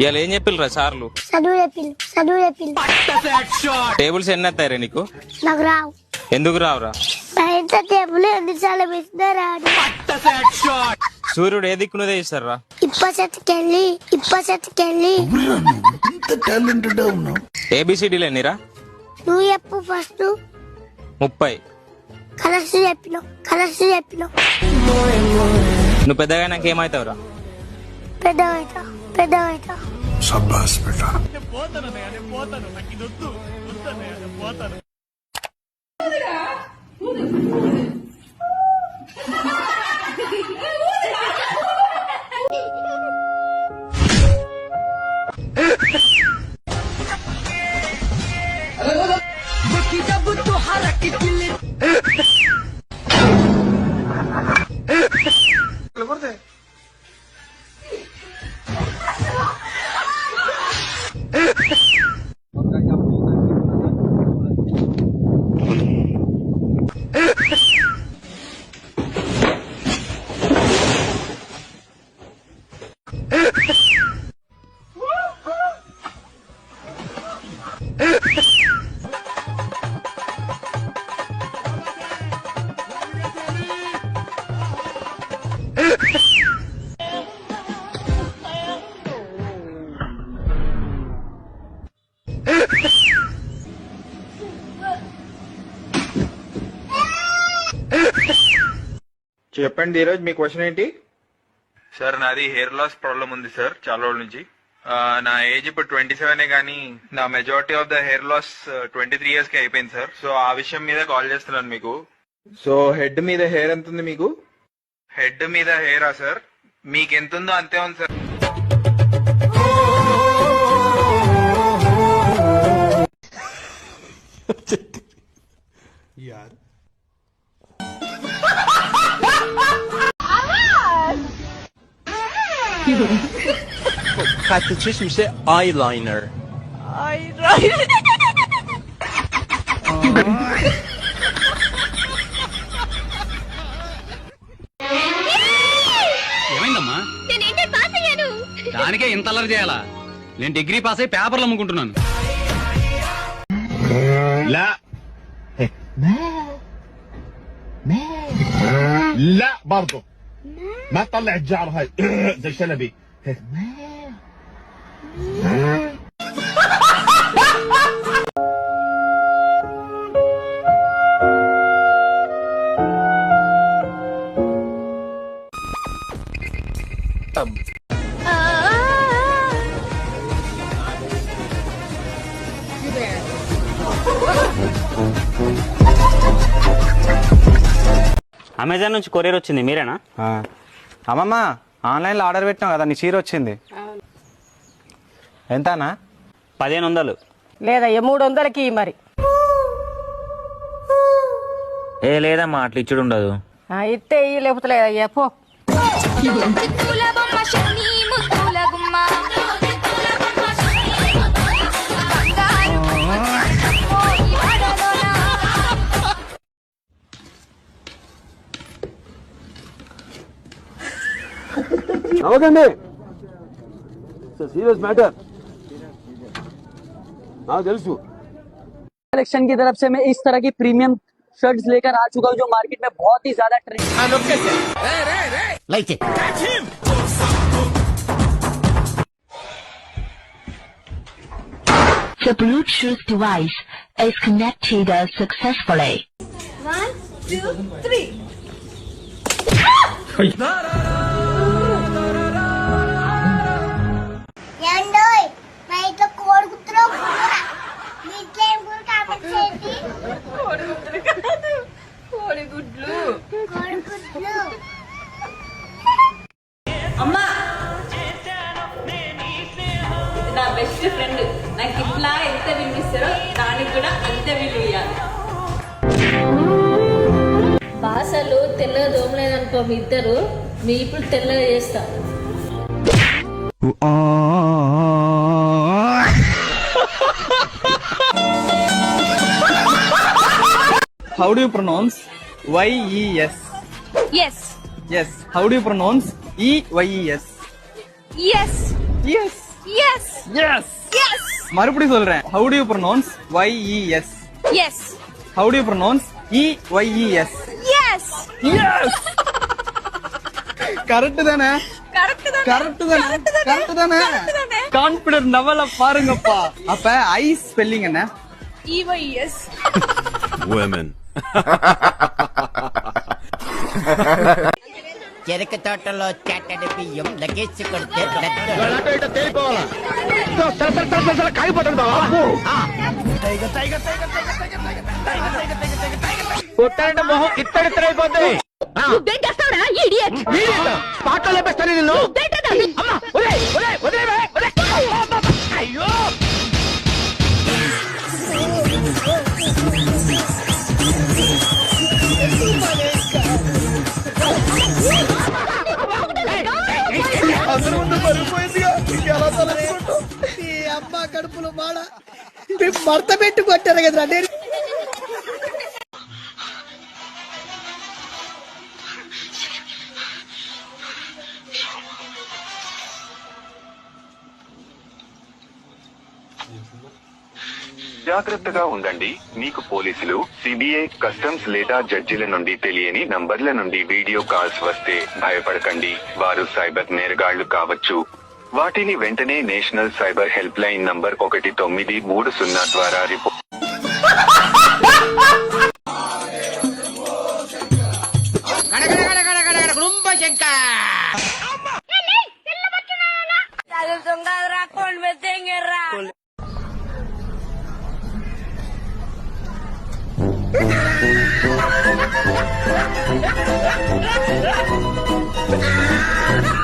ఇవాళ ఏం చెప్పిల్రా సార్లు? చదువు చెప్పిండు చదువు చెప్పిండు టేబుల్స్ ఎన్ని వస్తాయి నీకు? నాకు రావు. ఎందుకు రావురా? బయట టేబుల్ రాదు. సూర్యుడు ఏ దిక్కునదే ఇస్తారా ఇప్ప చెట్టుకెళ్ళి ఇప్ప చెట్టుకెళ్ళి. ఏబిసిడీలు ఎన్నిరా? నువ్వు చెప్పు ఫస్ట్ ముప్పై. కలర్స్ చెప్పినావు కలర్స్ చెప్పినావు నువ్వు పెద్దగా నాకు ఏమవుతావురా? పెద్ద అవుతా సబ్బాస్ బేటా పోతాను నేను పోతాను. నాకు ఇది వద్దు. వద్దు నేను పోతాను. చెప్పండి ఈరోజు మీ క్వశ్చన్ ఏంటి? సార్ నాది హెయిర్ లాస్ ప్రాబ్లం ఉంది సార్ చాలా రోజుల నుంచి. నా ఏజ్ ఇప్పుడు ట్వంటీ సెవెన్ కానీ నా majority of the hair loss twenty three ఇయర్స్కి అయిపోయింది సార్. సో ఆ విషయం మీద కాల్ చేస్తున్నాను మీకు. సో హెడ్ మీద హెయిర్ ఎంత ఉంది మీకు? హెడ్ మీద హెయిరా సార్? మీకు ఎంత ఉందో అంతే ఉంది సార్. خط چش میشه eyeliner. Eyeliner. ఏమైందమ్మా? దానికే ఇంత అల్లరి చేయాలా? నేను డిగ్రీ పాస్ అయ్యి పేపర్లు అమ్ముకుంటున్నాను. ما تطلع الجعر هاي زي شلبي అమెజాన్ నుంచి కొరియర్ వచ్చింది మీరేనా అమ్మమ్మ ఆన్లైన్లో ఆర్డర్ పెట్టినావు కదా నీ చీర వచ్చింది. ఎంతనా? పదిహేను వందలు. లేదా మూడు వందలకి మరి. ఏ లేదమ్మా అట్లా ఇచ్చుడు ఉండదు. ఆ, ఇస్తే ఇయ్యి లేకపోతే లేదా ఇయ్య, పో నవ్వకండి సీరియస్ మ్యాటర్ నాకు తెలుసు कलेक्शन की तरफ से मैं इस तरह की प्रीमियम शर्ट्स लेकर आ चुका हूँ जो मार्केट में बहुत ही ज्यादा trend The Bluetooth device is connected successfully. ఏండోయ్ కోడిగుడ్లు నా బెస్ట్ ఫ్రెండ్ నాకు ఇట్లా ఎంత వినిపిస్తారో దానికి కూడా అంతే విలువ ఇవ్వాలి బాసలు తెల్లగా దోమలేదనుకో మీ ఇద్దరు మీ ఇప్పుడు తెల్లగా How do you pronounce Y E S? Yes. Yes. How do you pronounce E Y E S? Yes. Yes. Yes. Yes. Yes. மறுபடி சொல்றேன் How do you pronounce Y E S? Yes. How do you pronounce E Y E S? Yes. Yes. Correct தானே correct தானே correct தானே confident லெவல பாருங்கப்பா அப்ப ஐ spelling என்ன இவைஎஸ் Women. చెరుకు తోటలో చెట్టడి బియ్యం లగేజ్ కొడితే కొట్టారంటే మొహం ఇత్తడిత్తరైపోతుంది పాటలు లేపేస్తాను నిన్ను? కడుపులో మాడ మడత పెట్టి కొట్టారు కదరా నేను జాగ్రత్తగా ఉండండి. మీకు పోలీసులు సిబిఐ కస్టమ్స్ లేదా జడ్జిల నుండి తెలియని నంబర్ల నుండి వీడియో కాల్స్ వస్తే భయపడకండి. వారు సైబర్ నేరగాళ్ళు కావచ్చు. వాటిని వెంటనే national cyber helpline number ఒకటి తొమ్మిది మూడు సున్నా ద్వారా రిపోర్ట్ ఆ